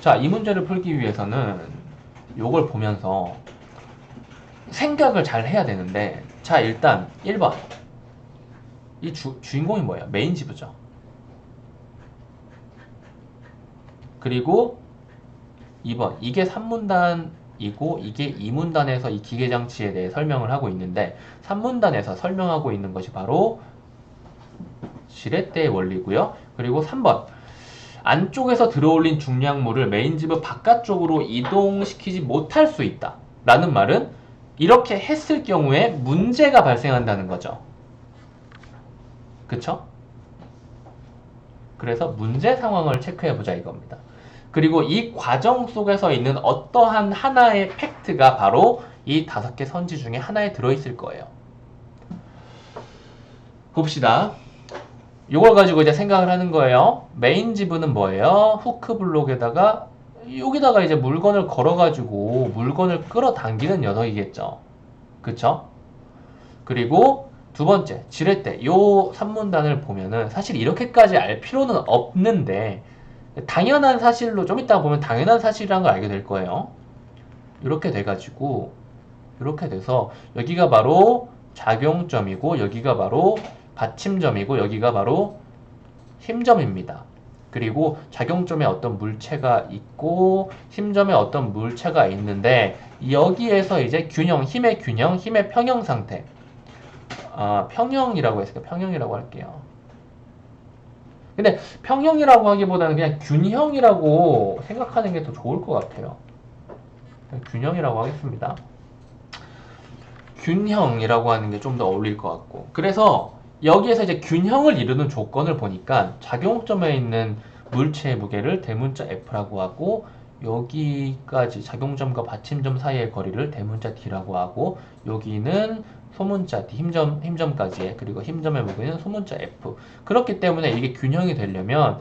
자, 이 문제를 풀기 위해서는 요걸 보면서 생각을 잘 해야 되는데 자, 일단 1번. 이 주, 주인공이 뭐예요? 메인 지부죠. 그리고 2번. 이게 3문단이고 이게 2문단에서 이 기계 장치에 대해 설명을 하고 있는데 3문단에서 설명하고 있는 것이 바로 지렛대의 원리고요. 그리고 3번. 안쪽에서 들어올린 중량물을 메인지부 바깥쪽으로 이동시키지 못할 수 있다. 라는 말은 이렇게 했을 경우에 문제가 발생한다는 거죠. 그쵸? 그래서 문제 상황을 체크해 보자 이겁니다. 그리고 이 과정 속에서 있는 어떠한 하나의 팩트가 바로 이 다섯 개 선지 중에 하나에 들어있을 거예요. 봅시다. 이걸 가지고 이제 생각을 하는 거예요. 메인 지부는 뭐예요? 후크 블록에다가 여기다가 이제 물건을 걸어가지고 물건을 끌어당기는 녀석이겠죠. 그쵸? 그리고 두 번째, 지렛대. 요 산문단을 보면은 사실 이렇게까지 알 필요는 없는데 당연한 사실로 좀 이따가 보면 당연한 사실이라는 걸 알게 될 거예요. 이렇게 돼가지고 이렇게 돼서 여기가 바로 작용점이고 여기가 바로 받침점이고 여기가 바로 힘점입니다. 그리고 작용점에 어떤 물체가 있고 힘점에 어떤 물체가 있는데 여기에서 이제 균형, 힘의 균형, 힘의 평형 상태. 아, 평형이라고 했으니까 평형이라고 할게요. 근데 평형이라고 하기보다는 그냥 균형이라고 생각하는 게 더 좋을 것 같아요. 균형이라고 하겠습니다. 균형이라고 하는 게 좀 더 어울릴 것 같고. 그래서 여기에서 이제 균형을 이루는 조건을 보니까 작용점에 있는 물체의 무게를 대문자 F라고 하고 여기까지 작용점과 받침점 사이의 거리를 대문자 D라고 하고 여기는 소문자 D 힘점 힘점까지의 그리고 힘점의 무게는 소문자 F 그렇기 때문에 이게 균형이 되려면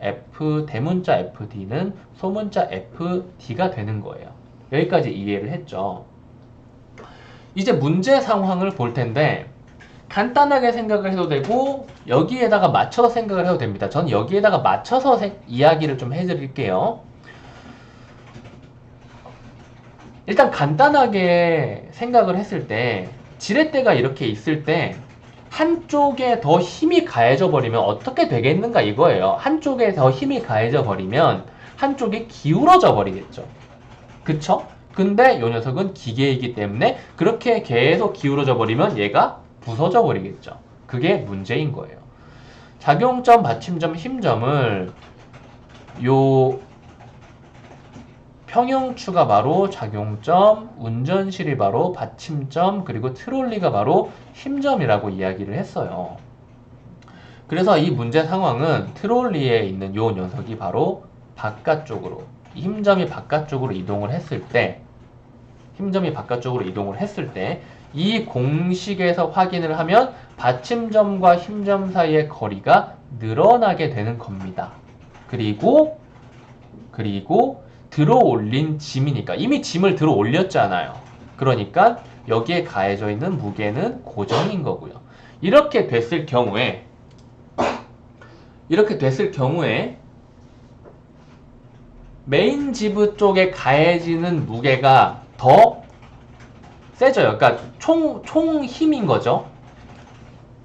F 대문자 FD는 소문자 FD가 되는 거예요. 여기까지 이해를 했죠. 이제 문제 상황을 볼 텐데 간단하게 생각을 해도 되고 여기에다가 맞춰서 생각을 해도 됩니다. 전 여기에다가 맞춰서 세- 이야기를 좀 해드릴게요. 일단 간단하게 생각을 했을 때 지렛대가 이렇게 있을 때 한쪽에 더 힘이 가해져 버리면 어떻게 되겠는가 이거예요. 한쪽에 더 힘이 가해져 버리면 한쪽이 기울어져 버리겠죠. 그쵸? 근데 이 녀석은 기계이기 때문에 그렇게 계속 기울어져 버리면 얘가 부서져 버리겠죠. 그게 문제인 거예요. 작용점, 받침점, 힘점을 요 평형추가 바로 작용점, 운전실이 바로 받침점, 그리고 트롤리가 바로 힘점이라고 이야기를 했어요. 그래서 이 문제 상황은 트롤리에 있는 요 녀석이 바로 바깥쪽으로, 이 힘점이 바깥쪽으로 이동을 했을 때, 힘점이 바깥쪽으로 이동을 했을 때, 이 공식에서 확인을 하면 받침점과 힘점 사이의 거리가 늘어나게 되는 겁니다. 그리고, 그리고 들어 올린 짐이니까 이미 짐을 들어 올렸잖아요. 그러니까 여기에 가해져 있는 무게는 고정인 거고요. 이렇게 됐을 경우에 이렇게 됐을 경우에 메인 지부 쪽에 가해지는 무게가 더 세져요. 그러니까 총, 총 힘인 거죠.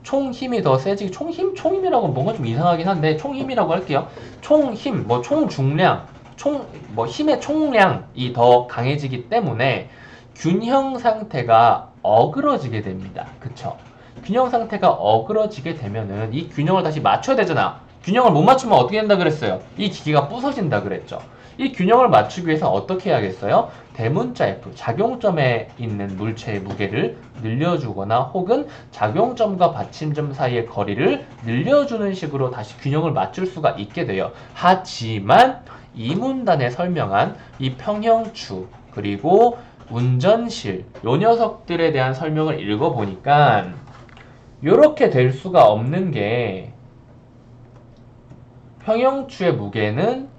총 힘이 더 세지기, 총 힘? 총 힘이라고 뭔가 좀 이상하긴 한데, 총 힘이라고 할게요. 총 힘, 뭐 총 중량, 총, 뭐 힘의 총량이 더 강해지기 때문에 균형 상태가 어그러지게 됩니다. 그쵸? 균형 상태가 어그러지게 되면은 이 균형을 다시 맞춰야 되잖아. 균형을 못 맞추면 어떻게 된다 그랬어요? 이 기계가 부서진다 그랬죠. 이 균형을 맞추기 위해서 어떻게 해야겠어요? 대문자 F, 작용점에 있는 물체의 무게를 늘려주거나 혹은 작용점과 받침점 사이의 거리를 늘려주는 식으로 다시 균형을 맞출 수가 있게 돼요. 하지만 이 문단에 설명한 이 평형추 그리고 운전실 요 녀석들에 대한 설명을 읽어보니까 이렇게 될 수가 없는 게 평형추의 무게는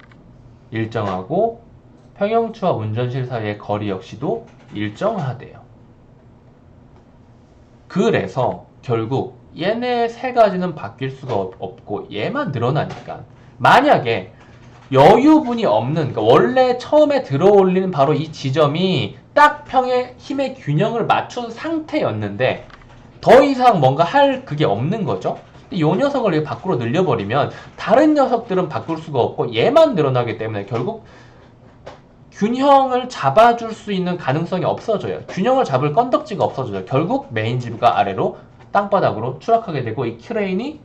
일정하고 평형추와 운전실 사이의 거리 역시도 일정하대요. 그래서 결국 얘네 세 가지는 바뀔 수가 없- 없고 얘만 늘어나니까 만약에 여유분이 없는, 그러니까 원래 처음에 들어올리는 바로 이 지점이 딱 평의 힘의 균형을 맞춘 상태였는데 더 이상 뭔가 할 그게 없는 거죠. 이 녀석을 밖으로 늘려버리면 다른 녀석들은 바꿀 수가 없고 얘만 늘어나기 때문에 결국 균형을 잡아줄 수 있는 가능성이 없어져요. 균형을 잡을 건덕지가 없어져요. 결국 메인 지부가 아래로 땅바닥으로 추락하게 되고 이 크레인이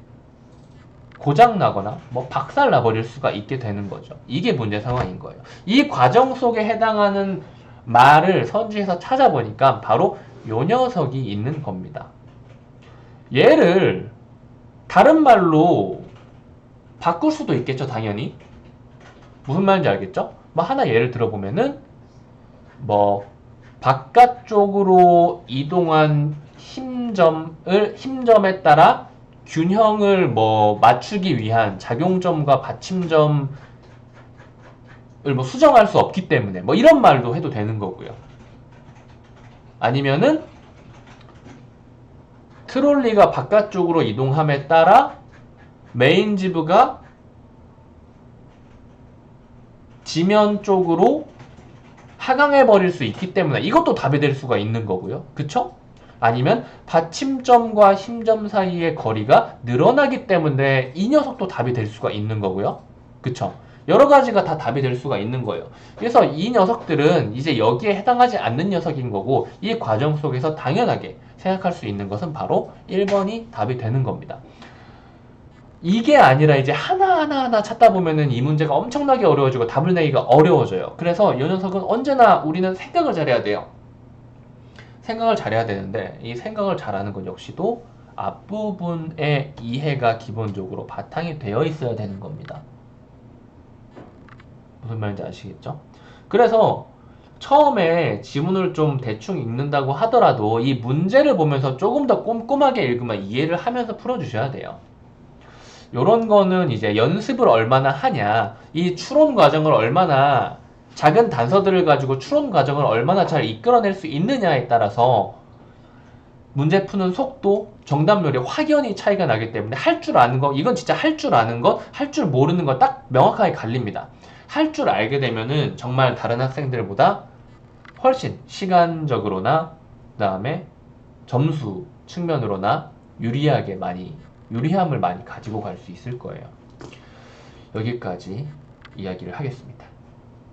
고장 나거나 뭐 박살 나버릴 수가 있게 되는 거죠. 이게 문제 상황인 거예요. 이 과정 속에 해당하는 말을 선지에서 찾아보니까 바로 요 녀석이 있는 겁니다. 얘를 다른 말로 바꿀 수도 있겠죠, 당연히. 무슨 말인지 알겠죠? 뭐 하나 예를 들어보면은 뭐 바깥쪽으로 이동한 힘점을 힘점에 따라 균형을 뭐 맞추기 위한 작용점과 받침점을 뭐 수정할 수 없기 때문에 뭐 이런 말도 해도 되는 거고요. 아니면은 트롤리가 바깥쪽으로 이동함에 따라 메인 지부가 지면 쪽으로 하강해 버릴 수 있기 때문에 이것도 답이 될 수가 있는 거고요. 그쵸? 아니면 받침점과 힘점 사이의 거리가 늘어나기 때문에 이 녀석도 답이 될 수가 있는 거고요. 그쵸? 여러 가지가 다 답이 될 수가 있는 거예요. 그래서 이 녀석들은 이제 여기에 해당하지 않는 녀석인 거고 이 과정 속에서 당연하게 생각할 수 있는 것은 바로 1번이 답이 되는 겁니다. 이게 아니라 이제 하나하나 하나 찾다 보면은 이 문제가 엄청나게 어려워지고 답을 내기가 어려워져요. 그래서 이 녀석은 언제나 우리는 생각을 잘해야 돼요. 생각을 잘해야 되는데 이 생각을 잘하는 건 역시도 앞부분의 이해가 기본적으로 바탕이 되어 있어야 되는 겁니다. 무슨 말인지 아시겠죠? 그래서 처음에 지문을 좀 대충 읽는다고 하더라도 이 문제를 보면서 조금 더 꼼꼼하게 읽으면 이해를 하면서 풀어주셔야 돼요. 요런 거는 이제 연습을 얼마나 하냐, 이 추론 과정을 얼마나 작은 단서들을 가지고 추론 과정을 얼마나 잘 이끌어낼 수 있느냐에 따라서 문제 푸는 속도, 정답률이 확연히 차이가 나기 때문에 할 줄 아는 거, 이건 진짜 할 줄 아는 것, 할 줄 모르는 것 딱 명확하게 갈립니다. 할 줄 알게 되면은 정말 다른 학생들보다 훨씬 시간적으로나 그다음에 점수 측면으로나 유리하게 많이 유리함을 많이 가지고 갈 수 있을 거예요. 여기까지 이야기를 하겠습니다.